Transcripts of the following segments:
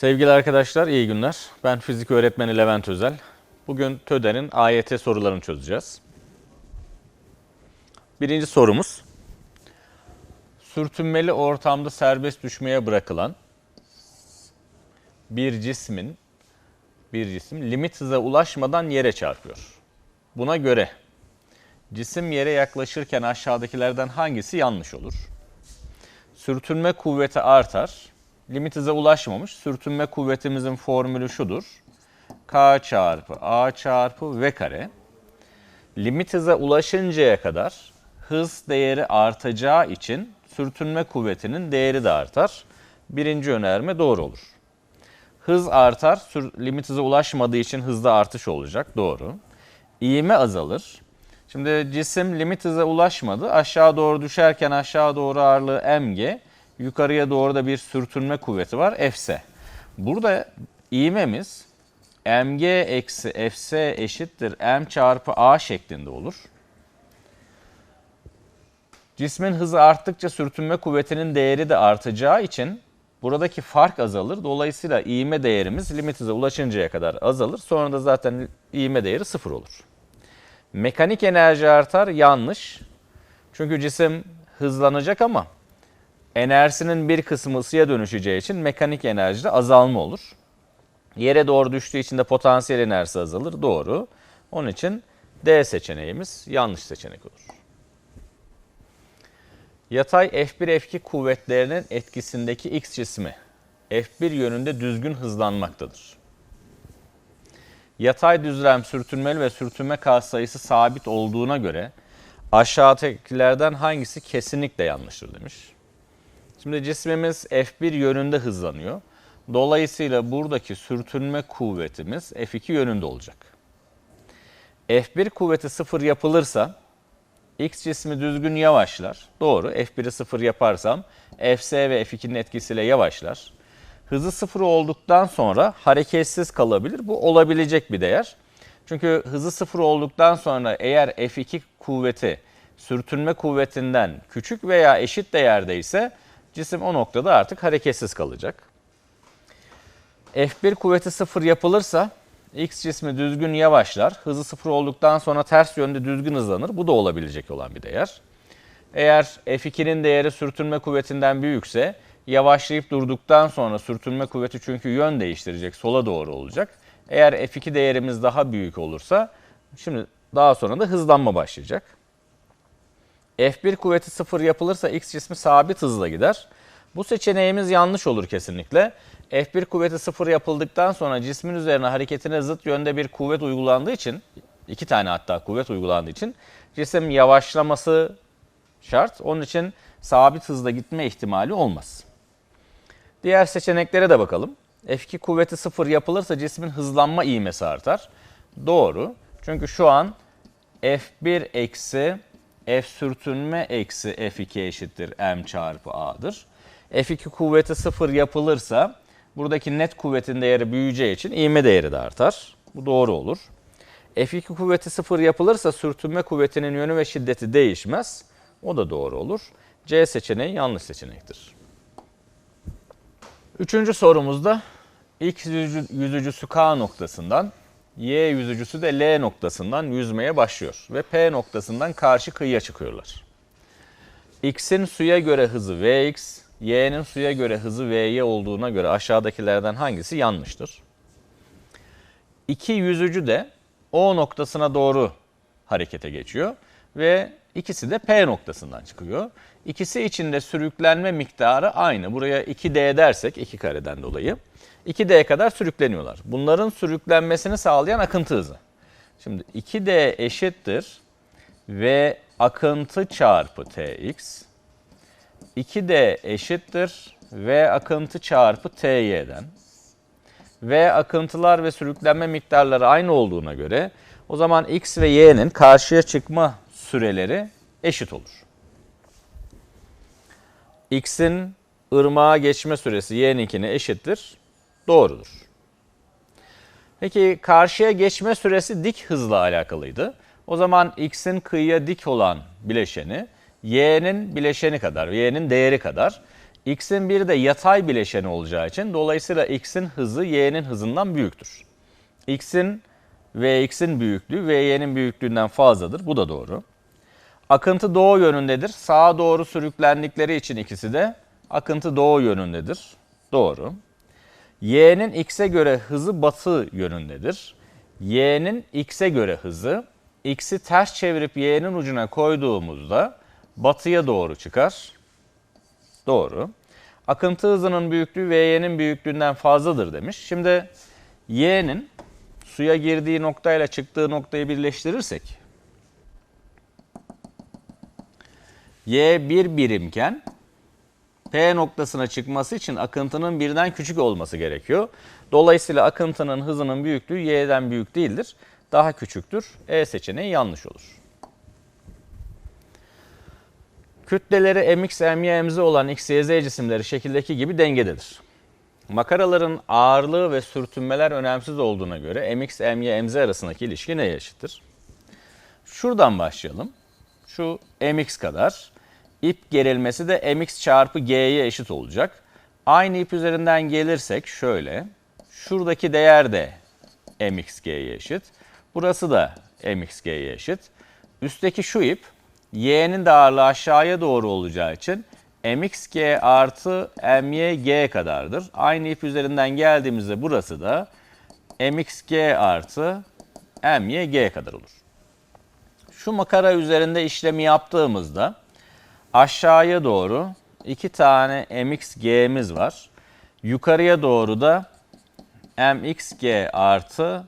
Sevgili arkadaşlar iyi günler. Ben fizik öğretmeni Levent Özel. Bugün TÖDER'in AYT sorularını çözeceğiz. Birinci sorumuz. Sürtünmeli ortamda serbest düşmeye bırakılan bir cismin bir cisim limit hıza ulaşmadan yere çarpıyor. Buna göre cisim yere yaklaşırken aşağıdakilerden hangisi yanlış olur? Sürtünme kuvveti artar. Limit hıza ulaşmamış. Sürtünme kuvvetimizin formülü şudur. K çarpı A çarpı V kare. Limit hıza ulaşıncaya kadar hız değeri artacağı için sürtünme kuvvetinin değeri de artar. Birinci önerme doğru olur. Hız artar, sür, limit hıza ulaşmadığı için hızda artış olacak. Doğru. İğme azalır. Şimdi cisim limit hıza ulaşmadı. Aşağı doğru düşerken aşağı doğru ağırlığı mg, yukarıya doğru da bir sürtünme kuvveti var fs. Burada ivmemiz mg eksi fs eşittir m çarpı a şeklinde olur. Cismin hızı arttıkça sürtünme kuvvetinin değeri de artacağı için buradaki fark azalır. Dolayısıyla ivme değerimiz limit hıza ulaşıncaya kadar azalır. Sonra da zaten ivme değeri sıfır olur. Mekanik enerji artar yanlış. Çünkü cisim hızlanacak ama enerjisinin bir kısmı ısıya dönüşeceği için mekanik enerjide azalma olur. Yere doğru düştüğü için de potansiyel enerjisi azalır. Doğru. Onun için D seçeneğimiz yanlış seçenek olur. Yatay F1 F2 kuvvetlerinin etkisindeki X cismi F1 yönünde düzgün hızlanmaktadır. Yatay düzlem sürtünmeli ve sürtünme katsayısı sabit olduğuna göre aşağıdakilerden hangisi kesinlikle yanlıştır demiş. Şimdi cismimiz F1 yönünde hızlanıyor. Dolayısıyla buradaki sürtünme kuvvetimiz F2 yönünde olacak. F1 kuvveti sıfır yapılırsa X cismi düzgün yavaşlar. Doğru. F1'i sıfır yaparsam Fs ve F2'nin etkisiyle yavaşlar. Hızı sıfır olduktan sonra hareketsiz kalabilir. Bu olabilecek bir değer. Çünkü hızı sıfır olduktan sonra eğer F2 kuvveti sürtünme kuvvetinden küçük veya eşit değerdeyse cisim o noktada artık hareketsiz kalacak. F1 kuvveti sıfır yapılırsa X cismi düzgün yavaşlar. Hızı sıfır olduktan sonra ters yönde düzgün hızlanır. Bu da olabilecek olan bir değer. Eğer F2'nin değeri sürtünme kuvvetinden büyükse yavaşlayıp durduktan sonra sürtünme kuvveti çünkü yön değiştirecek, sola doğru olacak. Eğer F2 değerimiz daha büyük olursa şimdi daha sonra da hızlanma başlayacak. F1 kuvveti sıfır yapılırsa X cismi sabit hızla gider. Bu seçeneğimiz yanlış olur kesinlikle. F1 kuvveti sıfır yapıldıktan sonra cismin üzerine hareketine zıt yönde bir kuvvet uygulandığı için, iki tane hatta kuvvet uygulandığı için cisim yavaşlaması şart. Onun için sabit hızla gitme ihtimali olmaz. Diğer seçeneklere de bakalım. F2 kuvveti sıfır yapılırsa cismin hızlanma ivmesi artar. Doğru. Çünkü şu an F1 eksi F sürtünme eksi F2 eşittir M çarpı A'dır. F2 kuvveti sıfır yapılırsa buradaki net kuvvetin değeri büyüyeceği için ivme değeri de artar. Bu doğru olur. F2 kuvveti sıfır yapılırsa sürtünme kuvvetinin yönü ve şiddeti değişmez. O da doğru olur. C seçeneği yanlış seçenektir. Üçüncü sorumuzda X yüzücü- yüzücüsü K noktasından, Y yüzücüsü de L noktasından yüzmeye başlıyor ve P noktasından karşı kıyıya çıkıyorlar. X'in suya göre hızı Vx, Y'nin suya göre hızı Vy olduğuna göre aşağıdakilerden hangisi yanlıştır? İki yüzücü de O noktasına doğru harekete geçiyor ve ikisi de P noktasından çıkıyor. İkisi için de sürüklenme miktarı aynı. Buraya 2D dersek 2 kareden dolayı 2D kadar sürükleniyorlar. Bunların sürüklenmesini sağlayan akıntı hızı. Şimdi 2D eşittir v akıntı çarpı Tx 2D eşittir V akıntı çarpı TY'den. V akıntılar ve sürüklenme miktarları aynı olduğuna göre o zaman X ve Y'nin karşıya çıkma süreleri eşit olur. X'in ırmağa geçme süresi Y'ninkine eşittir. Doğrudur. Peki karşıya geçme süresi dik hızla alakalıydı. O zaman X'in kıyıya dik olan bileşeni Y'nin bileşeni kadar, Y'nin değeri kadar. x'in bir de yatay bileşeni olacağı için dolayısıyla x'in hızı y'nin hızından büyüktür. x'in vx'in büyüklüğü vy'nin büyüklüğünden fazladır. Bu da doğru. Akıntı doğu yönündedir. Sağa doğru sürüklendikleri için ikisi de akıntı doğu yönündedir. Doğru. Y'nin x'e göre hızı batı yönündedir. Y'nin x'e göre hızı x'i ters çevirip y'nin ucuna koyduğumuzda batıya doğru çıkar. Doğru. Akıntı hızının büyüklüğü V'nin büyüklüğünden fazladır demiş. Şimdi y'nin suya girdiği noktayla çıktığı noktayı birleştirirsek y bir birimken P noktasına çıkması için akıntının birden küçük olması gerekiyor. Dolayısıyla akıntının hızının büyüklüğü y'den büyük değildir. Daha küçüktür. E seçeneği yanlış olur. Kütleleri mx, my, mz olan x, y, z cisimleri şekildeki gibi dengededir. Makaraların ağırlığı ve sürtünmeler önemsiz olduğuna göre mx, my, mz arasındaki ilişki neye eşittir? Şuradan başlayalım. Şu mx kadar. İp gerilmesi de mx çarpı g'ye eşit olacak. Aynı ip üzerinden gelirsek şöyle. Şuradaki değer de mxg'ye eşit. Burası da mxg'ye eşit. Üstteki şu ip y'nin de ağırlığı aşağıya doğru olacağı için mxg artı myg kadardır. Aynı ip üzerinden geldiğimizde burası da mxg artı myg kadar olur. Şu makara üzerinde işlemi yaptığımızda aşağıya doğru iki tane mxg'miz var. Yukarıya doğru da mxg artı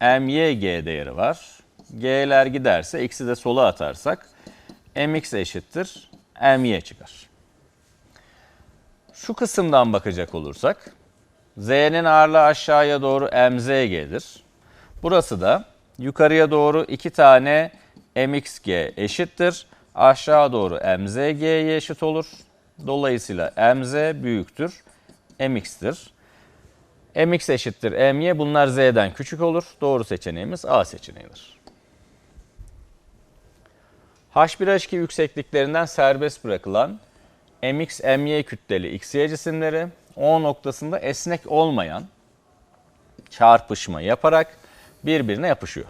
myg değeri var. G'ler giderse x'i de sola atarsak mx eşittir my çıkar. Şu kısımdan bakacak olursak z'nin ağırlığı aşağıya doğru mzg'dir. Burası da yukarıya doğru iki tane mxg eşittir. Aşağı doğru mzg'ye eşit olur. Dolayısıyla mz büyüktür mx'tir. mx eşittir my bunlar z'den küçük olur. Doğru seçeneğimiz A seçeneğidir. H1H2 yüksekliklerinden serbest bırakılan mx, my kütleli xy cisimleri O noktasında esnek olmayan çarpışma yaparak birbirine yapışıyor.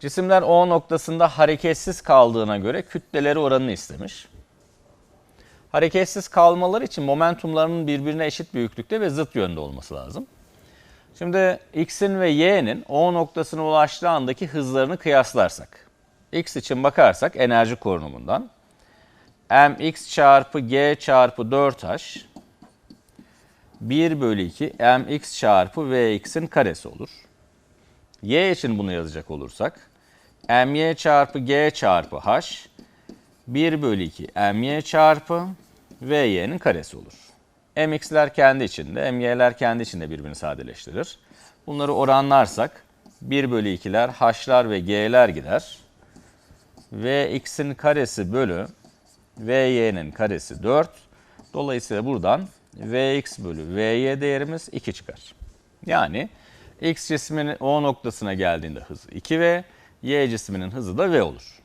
Cisimler O noktasında hareketsiz kaldığına göre kütleleri oranını istemiş. Hareketsiz kalmaları için momentumlarının birbirine eşit büyüklükte ve zıt yönde olması lazım. Şimdi x'in ve y'nin O noktasına ulaştığı andaki hızlarını kıyaslarsak. X için bakarsak enerji korunumundan mx çarpı g çarpı 4h 1 bölü 2 mx çarpı vx'in karesi olur. Y için bunu yazacak olursak my çarpı g çarpı h 1 bölü 2 my çarpı vy'nin karesi olur. mx'ler kendi içinde, my'ler kendi içinde birbirini sadeleştirir. Bunları oranlarsak 1 bölü 2'ler h'lar ve g'ler gider. vx'in karesi bölü vy'nin karesi 4. Dolayısıyla buradan vx bölü vy değerimiz 2 çıkar. Yani x cisminin O noktasına geldiğinde hızı 2v, y cisminin hızı da v olur.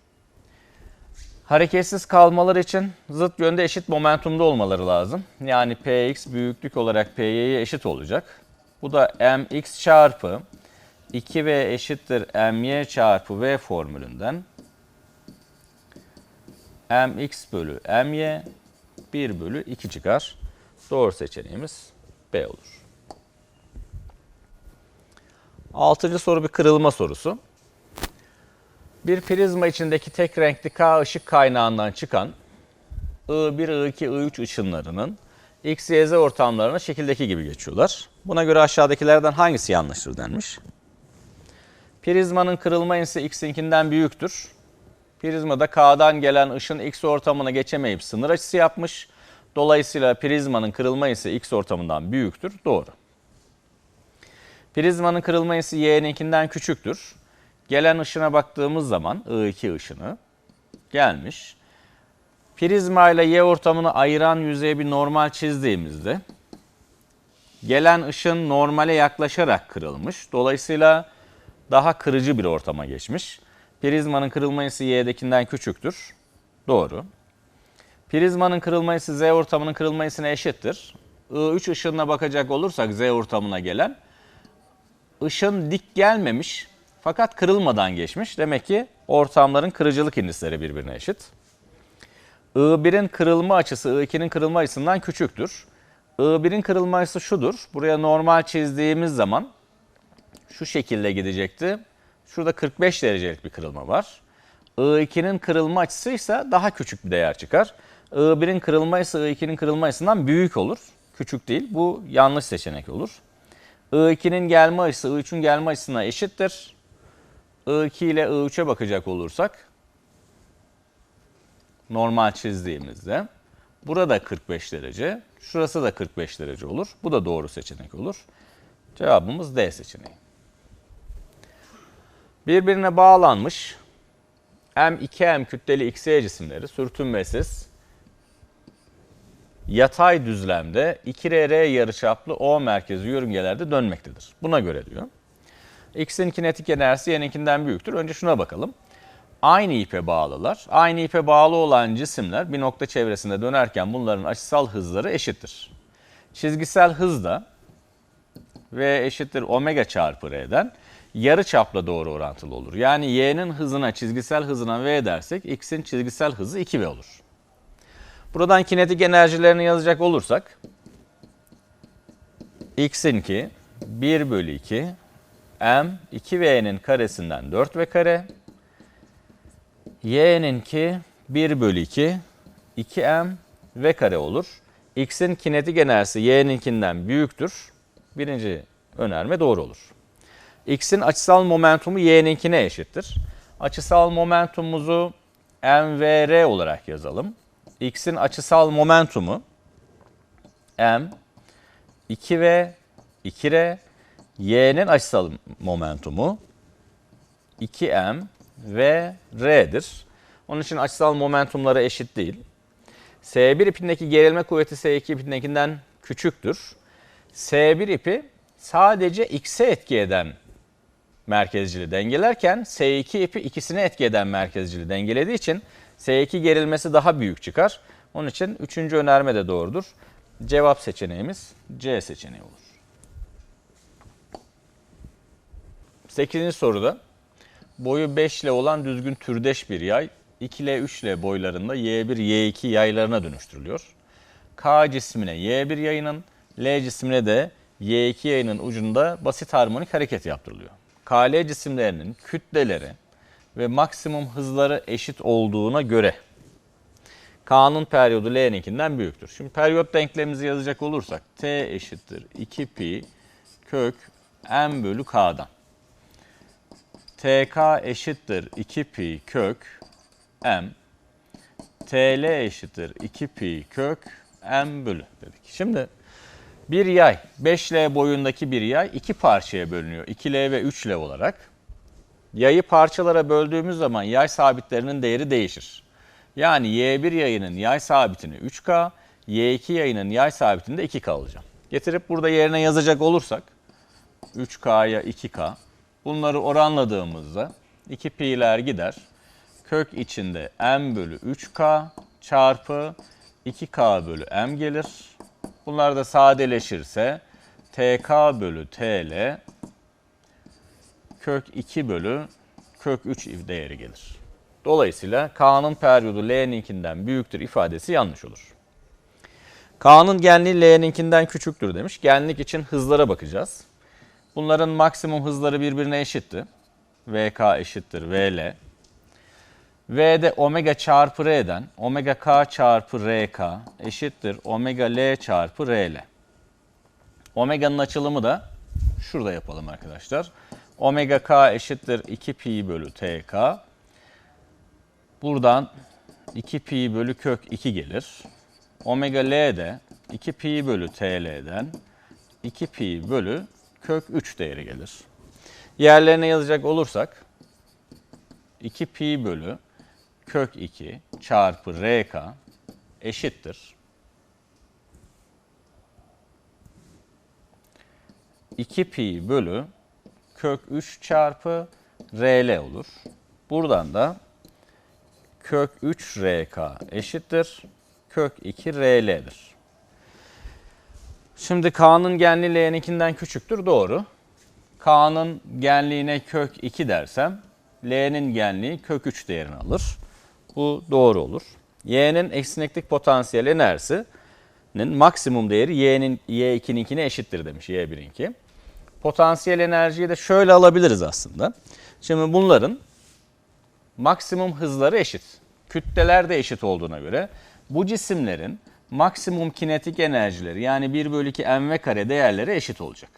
Hareketsiz kalmaları için zıt yönde eşit momentumda olmaları lazım. Yani px büyüklük olarak py'ye eşit olacak. Bu da mx çarpı 2v eşittir my çarpı v formülünden mx bölü my 1 bölü 2 çıkar. Doğru seçeneğimiz B olur. Altıncı soru bir kırılma sorusu. Bir prizma içindeki tek renkli K ışık kaynağından çıkan I1, I2, I3 ışınlarının X, Y, Z ortamlarına şekildeki gibi geçiyorlar. Buna göre aşağıdakilerden hangisi yanlıştır denmiş. Prizmanın kırılma ensesi X'inkinden büyüktür. Prizmada K'dan gelen ışın X ortamına geçemeyip sınır açısı yapmış. Dolayısıyla prizmanın kırılma ensesi X ortamından büyüktür. Doğru. Prizmanın kırılma ensesi Y'ninkinden küçüktür. Gelen ışına baktığımız zaman I2 ışını gelmiş. Prizma ile Y ortamını ayıran yüzeye bir normal çizdiğimizde gelen ışın normale yaklaşarak kırılmış. Dolayısıyla daha kırıcı bir ortama geçmiş. Prizmanın kırılma Y'dekinden küçüktür. Doğru. Prizmanın kırılma Z ortamının kırılma eşittir. I3 ışınına bakacak olursak Z ortamına gelen ışın dik gelmemiş fakat kırılmadan geçmiş. Demek ki ortamların kırıcılık indisleri birbirine eşit. I1'in kırılma açısı I2'nin kırılma açısından küçüktür. I1'in kırılma açısı şudur. Buraya normal çizdiğimiz zaman şu şekilde gidecekti. Şurada 45 derecelik bir kırılma var. I2'nin kırılma açısı ise daha küçük bir değer çıkar. I1'in kırılma açısı I2'nin kırılma açısından büyük olur. Küçük değil. Bu yanlış seçenek olur. I2'nin gelme açısı I3'ün gelme açısına eşittir. I2 ile I3'e bakacak olursak normal çizdiğimizde burada 45 derece, şurası da 45 derece olur. Bu da doğru seçenek olur. Cevabımız D seçeneği. Birbirine bağlanmış M2M kütleli XY cisimleri sürtünmesiz yatay düzlemde 2RR yarıçaplı O merkezi yörüngelerde dönmektedir. Buna göre diyor. X'in kinetik enerjisi Y'ninkinden büyüktür. Önce şuna bakalım. Aynı ipe bağlılar. Aynı ipe bağlı olan cisimler bir nokta çevresinde dönerken bunların açısal hızları eşittir. Çizgisel hız da V eşittir omega çarpı R'den yarı çapla doğru orantılı olur. Yani Y'nin hızına çizgisel hızına V dersek X'in çizgisel hızı 2V olur. Buradan kinetik enerjilerini yazacak olursak X'inki 1 bölü 2 M 2V'nin karesinden 4V kare Y'ninki 1 bölü 2 2M V kare olur. X'in kinetik enerjisi Y'ninkinden büyüktür. Birinci önerme doğru olur. X'in açısal momentumu Y'ninkine eşittir. Açısal momentumumuzu mvr olarak yazalım. X'in açısal momentumu m 2v 2r Y'nin açısal momentumu 2m ve r'dir. Onun için açısal momentumları eşit değil. S1 ipindeki gerilme kuvveti S2 ipindekinden küçüktür. S1 ipi sadece X'e etki eden merkezcili dengelerken S2 ipi ikisine etki eden merkezcili dengelediği için S2 gerilmesi daha büyük çıkar. Onun için üçüncü önerme de doğrudur. Cevap seçeneğimiz C seçeneği olur. 8. soruda boyu 5 ile olan düzgün türdeş bir yay 2 ile 3 ile boylarında Y1, Y2 yaylarına dönüştürülüyor. K cismine Y1 yayının, L cismine de Y2 yayının ucunda basit harmonik hareket yaptırılıyor. KL cisimlerinin kütleleri ve maksimum hızları eşit olduğuna göre K'nın periyodu L'ninkinden büyüktür. Şimdi periyot denklemimizi yazacak olursak T eşittir 2 pi kök m bölü K'dan. TK eşittir 2 pi kök m. TL eşittir 2 pi kök m bölü dedik. Şimdi bir yay 5L boyundaki bir yay iki parçaya bölünüyor. 2L ve 3L olarak. Yayı parçalara böldüğümüz zaman yay sabitlerinin değeri değişir. Yani Y1 yayının yay sabitini 3K, Y2 yayının yay sabitini de 2K alacağım. Getirip burada yerine yazacak olursak 3K'ya 2K bunları oranladığımızda 2 pi'ler gider. Kök içinde m bölü 3K çarpı 2K bölü m gelir. Bunlar da sadeleşirse TK bölü TL kök 2 bölü kök 3 değeri gelir. Dolayısıyla K'nın periyodu L'ninkinden büyüktür ifadesi yanlış olur. K'nın genliği L'ninkinden küçüktür demiş. Genlik için hızlara bakacağız. Bunların maksimum hızları birbirine eşitti. VK eşittir VL. V'de omega çarpı R'den omega K çarpı RK eşittir omega L çarpı RL. Omega'nın açılımı da şurada yapalım arkadaşlar. Omega K eşittir 2 pi bölü TK. Buradan 2 pi bölü kök 2 gelir. Omega L de 2 pi bölü TL'den 2 pi bölü kök 3 değeri gelir. Yerlerine yazacak olursak 2 pi bölü kök 2 çarpı RK eşittir. 2 pi bölü kök 3 çarpı RL olur. Buradan da kök 3 RK eşittir. kök 2 RL'dir. Şimdi K'nın genliği L'ninkinden küçüktür doğru. K'nın genliğine kök 2 dersem L'nin genliği kök 3 değerini alır. Bu doğru olur. Y'nin eksineklik potansiyel enerjisinin maksimum değeri Y'nin Y2'ninkine eşittir demiş Y1'inki. Potansiyel enerjiyi de şöyle alabiliriz aslında. Şimdi bunların maksimum hızları eşit. Kütleler de eşit olduğuna göre bu cisimlerin maksimum kinetik enerjileri yani 1 bölü 2 mv kare değerleri eşit olacak.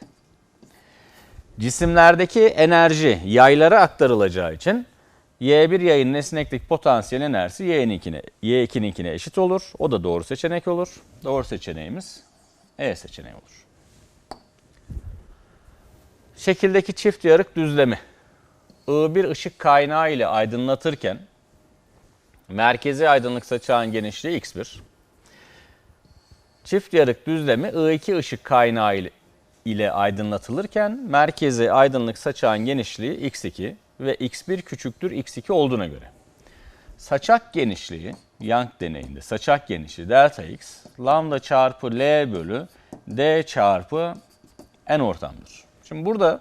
Cisimlerdeki enerji yaylara aktarılacağı için Y1 yayının esneklik potansiyel enerjisi Y2'ninkine, Y2'ninkine eşit olur. O da doğru seçenek olur. Doğru seçeneğimiz E seçeneği olur. Şekildeki çift yarık düzlemi. I1 ışık kaynağı ile aydınlatırken merkezi aydınlık saçağın genişliği x1. Çift yarık düzlemi I2 ışık kaynağı ile, aydınlatılırken merkezi aydınlık saçağın genişliği x2 ve x1 küçüktür x2 olduğuna göre. Saçak genişliği Young deneyinde saçak genişliği delta x lambda çarpı L bölü D çarpı n ortamdır. Şimdi burada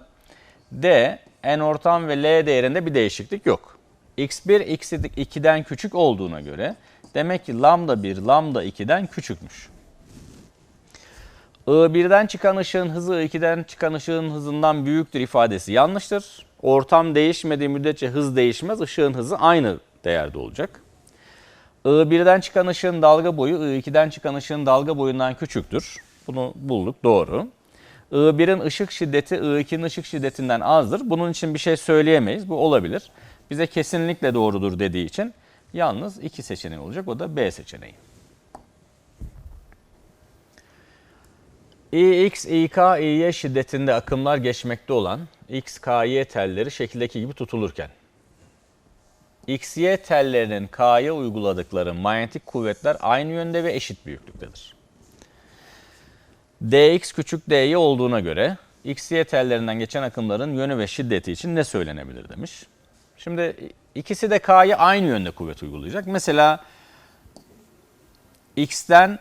D, n ortam ve L değerinde bir değişiklik yok. x1 x2'den küçük olduğuna göre demek ki lambda 1 lambda 2'den küçükmüş. I1'den çıkan ışığın hızı I2'den çıkan ışığın hızından büyüktür ifadesi yanlıştır. Ortam değişmediği müddetçe hız değişmez. Işığın hızı aynı değerde olacak. I1'den çıkan ışığın dalga boyu I2'den çıkan ışığın dalga boyundan küçüktür. Bunu bulduk doğru. I1'in ışık şiddeti I2'nin ışık şiddetinden azdır. Bunun için bir şey söyleyemeyiz. Bu olabilir. Bize kesinlikle doğrudur dediği için yalnız iki seçeneği olacak. O da B seçeneği. İX, İK, İY şiddetinde akımlar geçmekte olan X, K, Y telleri şekildeki gibi tutulurken XY tellerinin K'ya uyguladıkları manyetik kuvvetler aynı yönde ve eşit büyüklüktedir. dx küçük dy olduğuna göre xy tellerinden geçen akımların yönü ve şiddeti için ne söylenebilir demiş. Şimdi ikisi de k'ya aynı yönde kuvvet uygulayacak. Mesela x'ten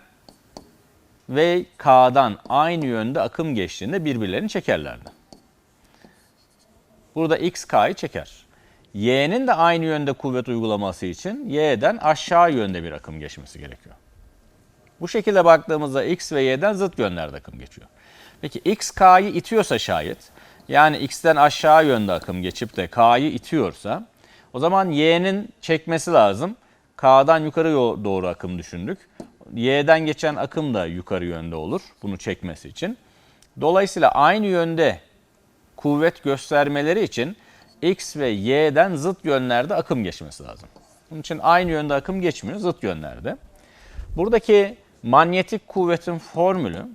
ve k'dan aynı yönde akım geçtiğinde birbirlerini çekerlerdi. Burada x k'yı çeker. y'nin de aynı yönde kuvvet uygulaması için y'den aşağı yönde bir akım geçmesi gerekiyor. Bu şekilde baktığımızda x ve y'den zıt yönlerde akım geçiyor. Peki x k'yı itiyorsa şayet yani x'ten aşağı yönde akım geçip de k'yı itiyorsa o zaman y'nin çekmesi lazım. K'dan yukarı doğru akım düşündük. Y'den geçen akım da yukarı yönde olur bunu çekmesi için. Dolayısıyla aynı yönde kuvvet göstermeleri için x ve y'den zıt yönlerde akım geçmesi lazım. Bunun için aynı yönde akım geçmiyor, zıt yönlerde. Buradaki manyetik kuvvetin formülü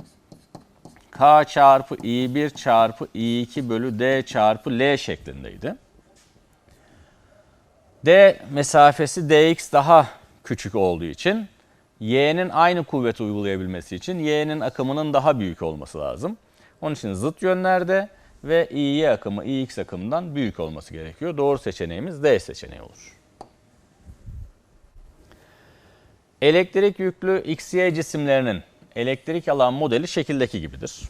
K çarpı I1 çarpı I2 bölü D çarpı L şeklindeydi. D mesafesi dx daha küçük olduğu için y'nin aynı kuvveti uygulayabilmesi için y'nin akımının daha büyük olması lazım. Onun için zıt yönlerde ve İY akımı İX akımından büyük olması gerekiyor. Doğru seçeneğimiz D seçeneği olur. Elektrik yüklü XY cisimlerinin elektrik alan modeli şekildeki gibidir.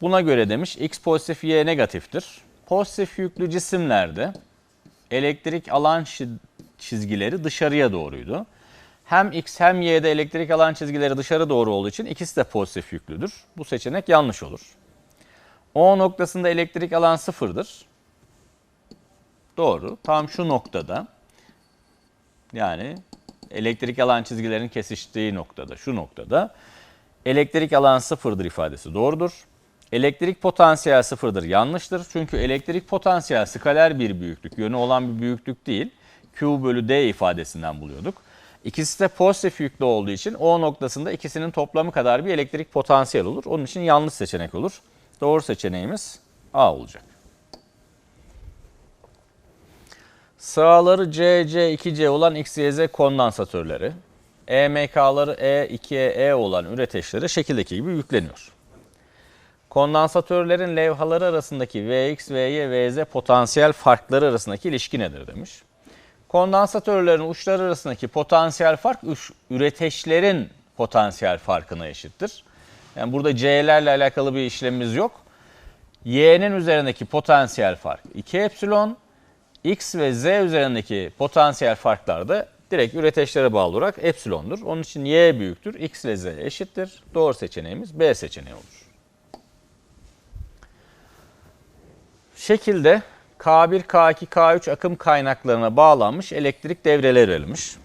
Buna göre demiş X pozitif Y negatiftir. Pozitif yüklü cisimlerde elektrik alan çizgileri dışarıya doğruydu. Hem X hem Y'de elektrik alan çizgileri dışarı doğru olduğu için ikisi de pozitif yüklüdür. Bu seçenek yanlış olur. O noktasında elektrik alan sıfırdır. Doğru. Tam şu noktada yani elektrik alan çizgilerin kesiştiği noktada, şu noktada elektrik alan sıfırdır ifadesi doğrudur. Elektrik potansiyel sıfırdır yanlıştır. Çünkü elektrik potansiyel skaler bir büyüklük, yönü olan bir büyüklük değil. Q bölü D ifadesinden buluyorduk. İkisi de pozitif yüklü olduğu için O noktasında ikisinin toplamı kadar bir elektrik potansiyel olur. Onun için yanlış seçenek olur. Doğru seçeneğimiz A olacak. Sağları C, C, 2C olan X, Y, Z kondansatörleri, EMK'ları E, 2E, E olan üreteçleri şekildeki gibi yükleniyor. Kondansatörlerin levhaları arasındaki Vx, Vy, Vz potansiyel farkları arasındaki ilişki nedir demiş. Kondansatörlerin uçları arasındaki potansiyel fark üreteçlerin potansiyel farkına eşittir. Yani burada C'lerle alakalı bir işlemimiz yok. Y'nin üzerindeki potansiyel fark 2 epsilon. X ve Z üzerindeki potansiyel farklar da direkt üreteçlere bağlı olarak epsilondur. Onun için Y büyüktür, X ile Z eşittir. Doğru seçeneğimiz B seçeneği olur. Şekilde K1, K2, K3 akım kaynaklarına bağlanmış elektrik devreleri verilmiş.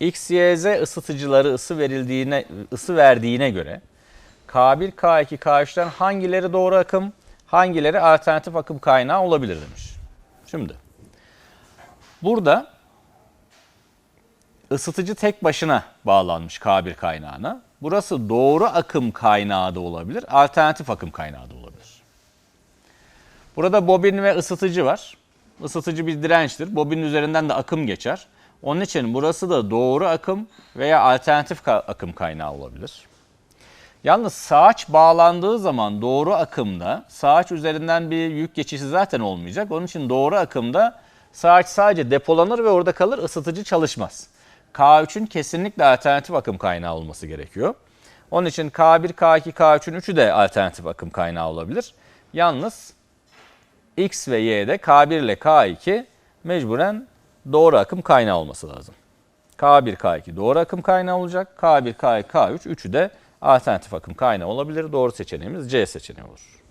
X, Y, Z ısıtıcıları ısı verildiğine ısı verdiğine göre K1, K2, K3'ten hangileri doğru akım, hangileri alternatif akım kaynağı olabilir demiş. Şimdi burada ısıtıcı tek başına bağlanmış K1 kaynağına. Burası doğru akım kaynağı da olabilir, alternatif akım kaynağı da olabilir. Burada bobin ve ısıtıcı var. Isıtıcı bir dirençtir. Bobinin üzerinden de akım geçer. Onun için burası da doğru akım veya alternatif akım kaynağı olabilir. Yalnız saç bağlandığı zaman doğru akımda saç üzerinden bir yük geçişi zaten olmayacak. Onun için doğru akımda saç sadece depolanır ve orada kalır ısıtıcı çalışmaz. K3'ün kesinlikle alternatif akım kaynağı olması gerekiyor. Onun için K1, K2, K3'ün üçü de alternatif akım kaynağı olabilir. Yalnız X ve Y'de K1 ile K2 mecburen doğru akım kaynağı olması lazım. K1, K2 doğru akım kaynağı olacak. K1, K2, K3 üçü de alternatif akım kaynağı olabilir. Doğru seçeneğimiz C seçeneği olur.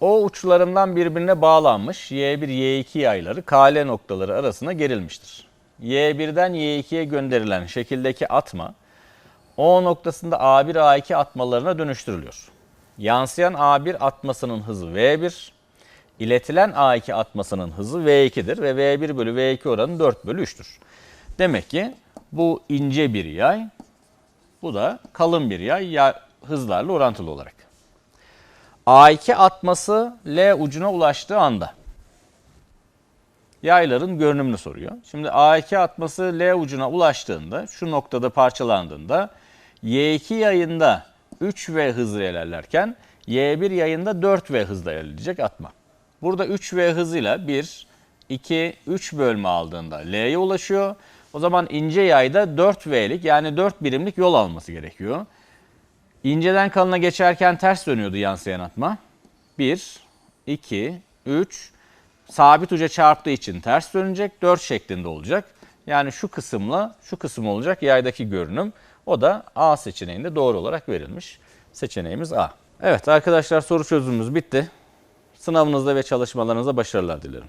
O uçlarından birbirine bağlanmış Y1, Y2 yayları KL noktaları arasına gerilmiştir. Y1'den Y2'ye gönderilen şekildeki atma O noktasında A1, A2 atmalarına dönüştürülüyor. Yansıyan A1 atmasının hızı V1, iletilen A2 atmasının hızı V2'dir ve V1 bölü V2 oranı 4 bölü 3'tür. Demek ki bu ince bir yay, bu da kalın bir yay ya hızlarla orantılı olarak. A2 atması L ucuna ulaştığı anda yayların görünümünü soruyor. Şimdi A2 atması L ucuna ulaştığında, şu noktada parçalandığında Y2 yayında 3V hızla ilerlerken Y1 yayında 4V hızla ilerleyecek atma. Burada 3V hızıyla 1, 2, 3 bölme aldığında L'ye ulaşıyor. O zaman ince yayda 4V'lik yani 4 birimlik yol alması gerekiyor. İnceden kalına geçerken ters dönüyordu yansıyan atma. 1, 2, 3, sabit uca çarptığı için ters dönecek, 4 şeklinde olacak. Yani şu kısımla şu kısım olacak yaydaki görünüm. O da A seçeneğinde doğru olarak verilmiş. Seçeneğimiz A. Evet arkadaşlar soru çözümümüz bitti. Sınavınızda ve çalışmalarınızda başarılar dilerim.